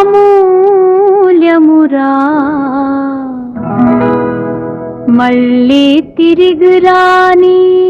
అమూల్యమురా. మళ్ళీ తిరిగి రానీ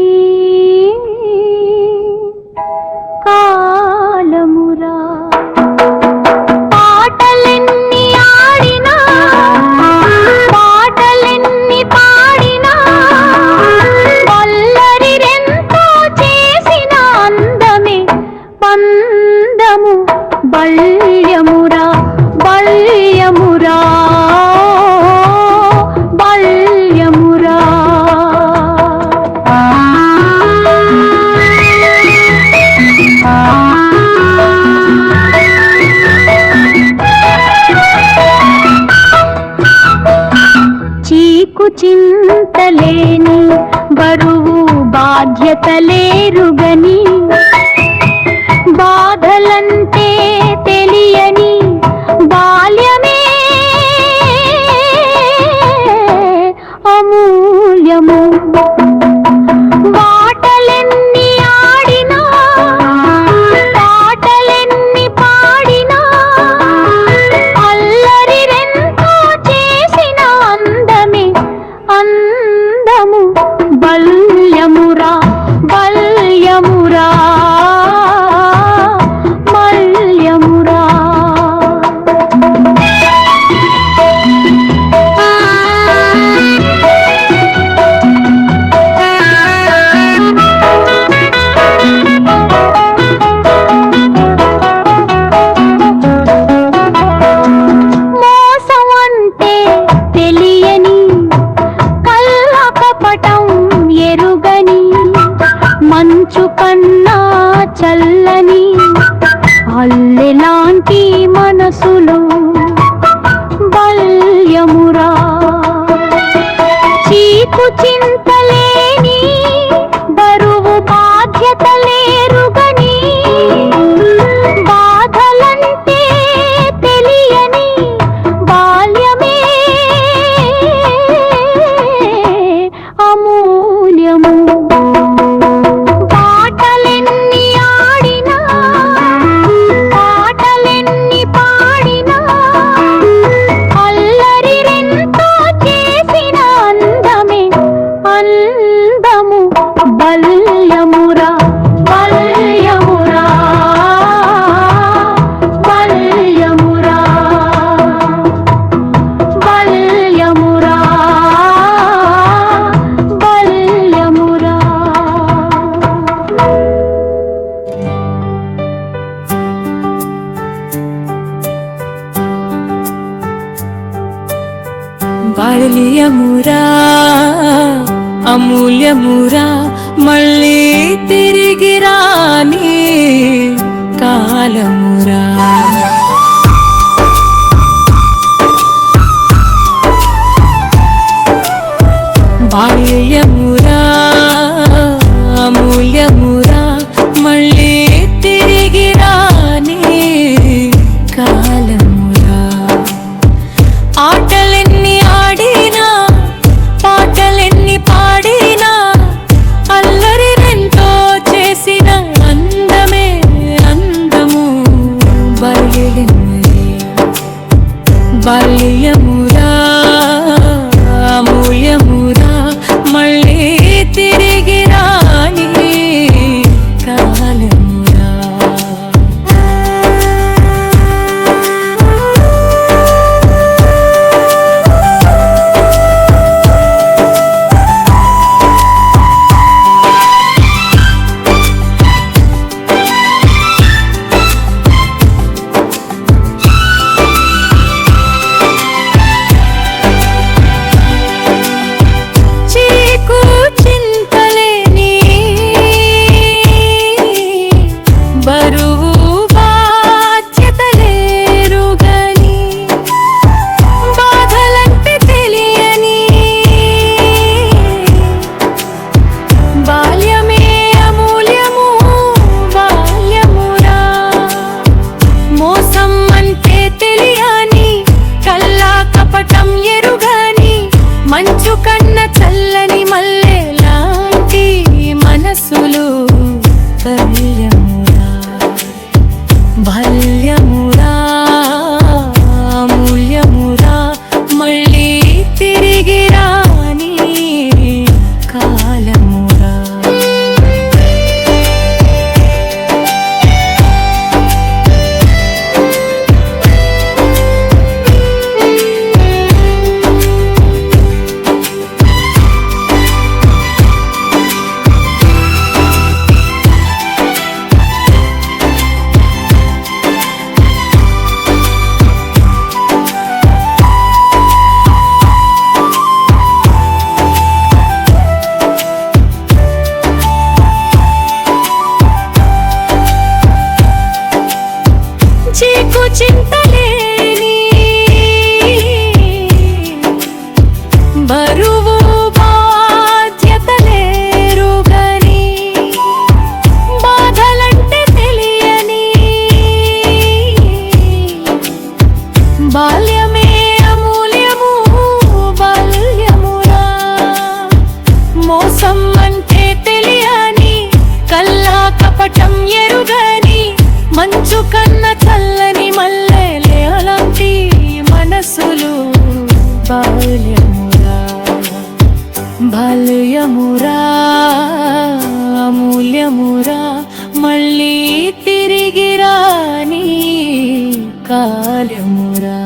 లేని బరువు బాధ్యత లేరుగని అమూల్యమురా మళ్ళీ తిరిగి రాని కాలమురా. బాల్యమురా కపటం ఎరుగని మంచు కన్న చల్లని మల్లెలే అలాంటి మనసులు. బాల్యమురా బాల్యమురా అమూల్యమురా మళ్ళీ తిరిగిరాని కాల్యమురా.